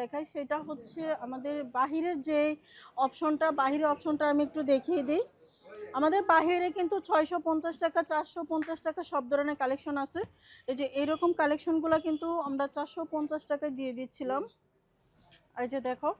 দেখাই সেটা হচ্ছে আমাদের বাহিরের যে অপশনটা, বাহিরের অপশনটা আমি একটু দেখিয়ে দিই। আমাদের বাহিরে কিন্তু ছয়শো পঞ্চাশ টাকা, চারশো পঞ্চাশ টাকা সব ধরনের কালেকশন আছে। এই যে এইরকম কালেকশনগুলো কিন্তু আমরা চারশো পঞ্চাশ টাকায় দিয়ে দিচ্ছিলাম। এই যে দেখো,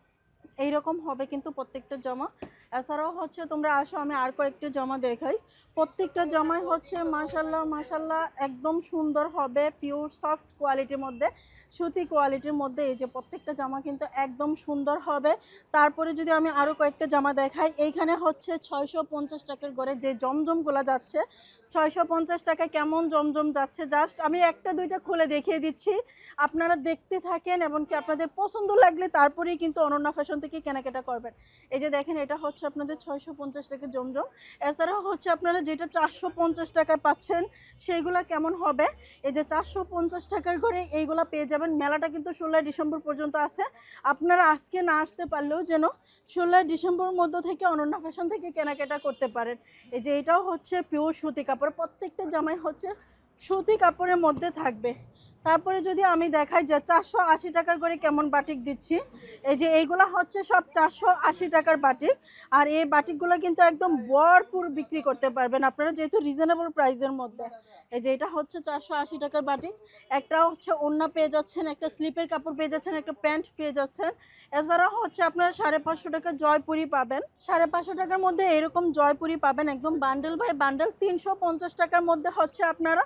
এইরকম হবে কিন্তু প্রত্যেকটা জামা। এছাড়াও হচ্ছে তোমরা আসো, আমি আর কয়েকটা জামা দেখাই। প্রত্যেকটা জামাই হচ্ছে মাশাল্লাহ মাশাল্লাহ একদম সুন্দর হবে পিওর সফট কোয়ালিটির মধ্যে, সুতি কোয়ালিটির মধ্যে। এই যে প্রত্যেকটা জামা কিন্তু একদম সুন্দর হবে। তারপরে যদি আমি আরও কয়েকটা জামা দেখাই, এইখানে হচ্ছে ছয়শো পঞ্চাশ টাকার ঘরে যে জমজমগুলো যাচ্ছে, ছয়শো পঞ্চাশ টাকা কেমন জমজম যাচ্ছে জাস্ট আমি একটা, দুইটা খুলে দেখিয়ে দিচ্ছি। আপনারা দেখতে থাকেন এবং কি আপনাদের পছন্দ লাগলে তারপরেই কিন্তু অনন্যা ফ্যাশন থেকে কেনাকাটা করবেন। এই যে দেখেন, এটা হচ্ছে আপনাদের ছয়শো পঞ্চাশ টাকা জমজম। এছাড়াও হচ্ছে আপনারা যেটা চারশো পঞ্চাশ টাকায় পাচ্ছেন, সেইগুলা কেমন হবে? এই যে চারশো পঞ্চাশ টাকার ঘরে এইগুলা পেয়ে যাবেন। মেলাটা কিন্তু ষোলোই ডিসেম্বর পর্যন্ত আছে। আপনারা আজকে না আসতে পারলেও যেন ষোলোই ডিসেম্বর মধ্য থেকে অনন্যা ফ্যাশন থেকে কেনাকাটা করতে পারেন। এই যে এটাও হচ্ছে পিওর সুতি কাপড়। প্রত্যেকটা জামাই হচ্ছে সুতি কাপড়ের মধ্যে থাকবে। তারপরে যদি আমি দেখাই যে চারশো আশি টাকার করে কেমন বাটিক দিচ্ছি, এই যে এইগুলা হচ্ছে সব চারশো আশি টাকার বাটিক। আর এই বাটিকগুলো কিন্তু একদম ভরপুর বিক্রি করতে পারবেন আপনারা যেহেতু রিজনেবল প্রাইসের মধ্যে। এই যে এটা হচ্ছে চারশো আশি টাকার বাটিক। একটা হচ্ছে ওড়না পেয়ে যাচ্ছেন, একটা স্লিপের কাপড় পেয়ে যাচ্ছেন, একটা প্যান্ট পেয়ে যাচ্ছেন। এছাড়াও হচ্ছে আপনারা সাড়ে পাঁচশো টাকা জয়পুরি পাবেন। সাড়ে পাঁচশো টাকার মধ্যে এরকম জয়পুরি পাবেন, একদম বান্ডেল বাই বান্ডেল তিনশো পঞ্চাশ টাকার মধ্যে হচ্ছে আপনারা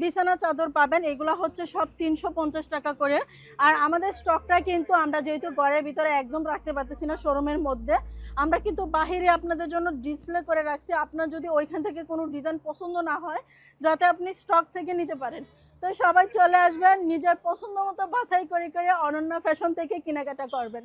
বিছানা চাদর পাবেন, এগুলো হচ্ছে সব তিনশো পঞ্চাশ টাকা করে। আর আমাদের স্টকটা কিন্তু আমরা যেহেতু ঘরের ভিতরে একদম রাখতে পারতেছি না শোরুমের মধ্যে, আমরা কিন্তু বাহিরে আপনাদের জন্য ডিসপ্লে করে রাখছি। আপনার যদি ওইখান থেকে কোনো ডিজাইন পছন্দ না হয়, যাতে আপনি স্টক থেকে নিতে পারেন। তো সবাই চলে আসবেন, নিজের পছন্দ মতো বাছাই করে করে অনন্য ফ্যাশন থেকে কেনাকাটা করবেন।